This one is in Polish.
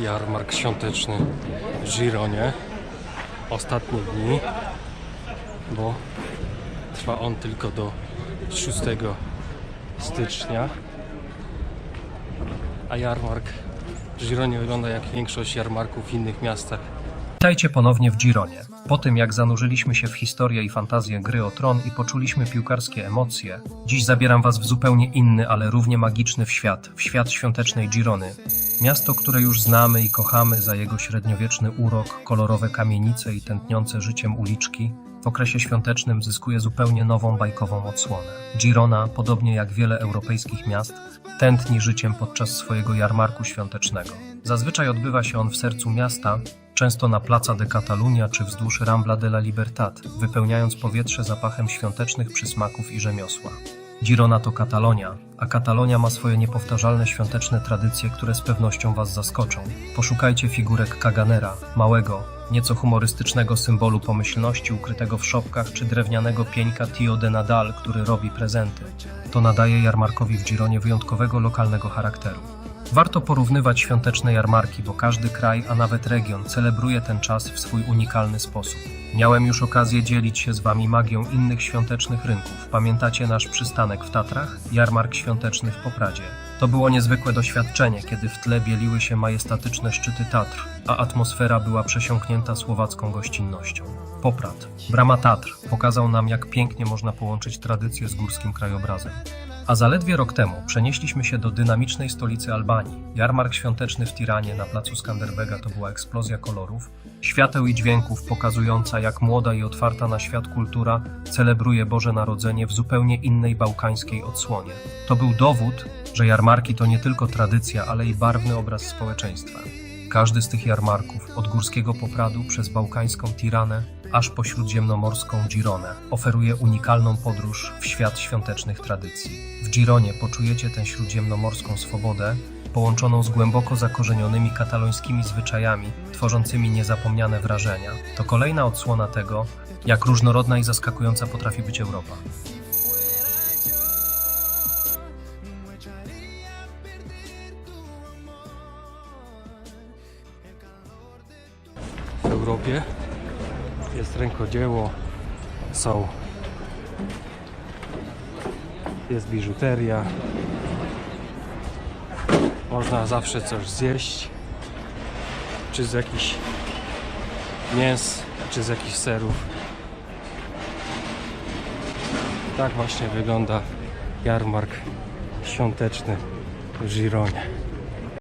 jarmark świąteczny w Gironie. Ostatnie dni, bo trwa on tylko do 6 stycznia. A jarmark w Gironie wygląda jak większość jarmarków w innych miastach. Witajcie ponownie w Gironie. Po tym jak zanurzyliśmy się w historię i fantazję gry o tron i poczuliśmy piłkarskie emocje, dziś zabieram was w zupełnie inny, ale równie magiczny w świat, w świat świątecznej Girony. Miasto, które już znamy i kochamy za jego średniowieczny urok, kolorowe kamienice i tętniące życiem uliczki, w okresie świątecznym zyskuje zupełnie nową bajkową odsłonę. Girona, podobnie jak wiele europejskich miast, tętni życiem podczas swojego jarmarku świątecznego. Zazwyczaj odbywa się on w sercu miasta, często na Plaza de Catalunya czy wzdłuż Rambla de la Libertad, wypełniając powietrze zapachem świątecznych przysmaków i rzemiosła. Girona to Katalonia, a Katalonia ma swoje niepowtarzalne świąteczne tradycje, które z pewnością Was zaskoczą. Poszukajcie figurek Kaganera, małego, nieco humorystycznego symbolu pomyślności ukrytego w szopkach, czy drewnianego pieńka Tio de Nadal, który robi prezenty. To nadaje jarmarkowi w Gironie wyjątkowego lokalnego charakteru. Warto porównywać świąteczne jarmarki, bo każdy kraj, a nawet region celebruje ten czas w swój unikalny sposób. Miałem już okazję dzielić się z Wami magią innych świątecznych rynków. Pamiętacie nasz przystanek w Tatrach? Jarmark świąteczny w Popradzie. To było niezwykłe doświadczenie, kiedy w tle bieliły się majestatyczne szczyty Tatr, a atmosfera była przesiąknięta słowacką gościnnością. Poprad, brama Tatr, pokazał nam, jak pięknie można połączyć tradycję z górskim krajobrazem. A zaledwie rok temu przenieśliśmy się do dynamicznej stolicy Albanii. Jarmark świąteczny w Tiranie na placu Skanderbega to była eksplozja kolorów, świateł i dźwięków pokazująca, jak młoda i otwarta na świat kultura celebruje Boże Narodzenie w zupełnie innej bałkańskiej odsłonie. To był dowód, że jarmarki to nie tylko tradycja, ale i barwny obraz społeczeństwa. Każdy z tych jarmarków, od górskiego Popradu przez bałkańską Tiranę, aż po śródziemnomorską Gironę, oferuje unikalną podróż w świat świątecznych tradycji. W Gironie poczujecie tę śródziemnomorską swobodę, połączoną z głęboko zakorzenionymi katalońskimi zwyczajami, tworzącymi niezapomniane wrażenia. To kolejna odsłona tego, jak różnorodna i zaskakująca potrafi być Europa. w Europie. Jest rękodzieło, są. Jest biżuteria. Można zawsze coś zjeść. Czy z jakichś mięs, czy z jakichś serów. Tak właśnie wygląda jarmark świąteczny w Gironie.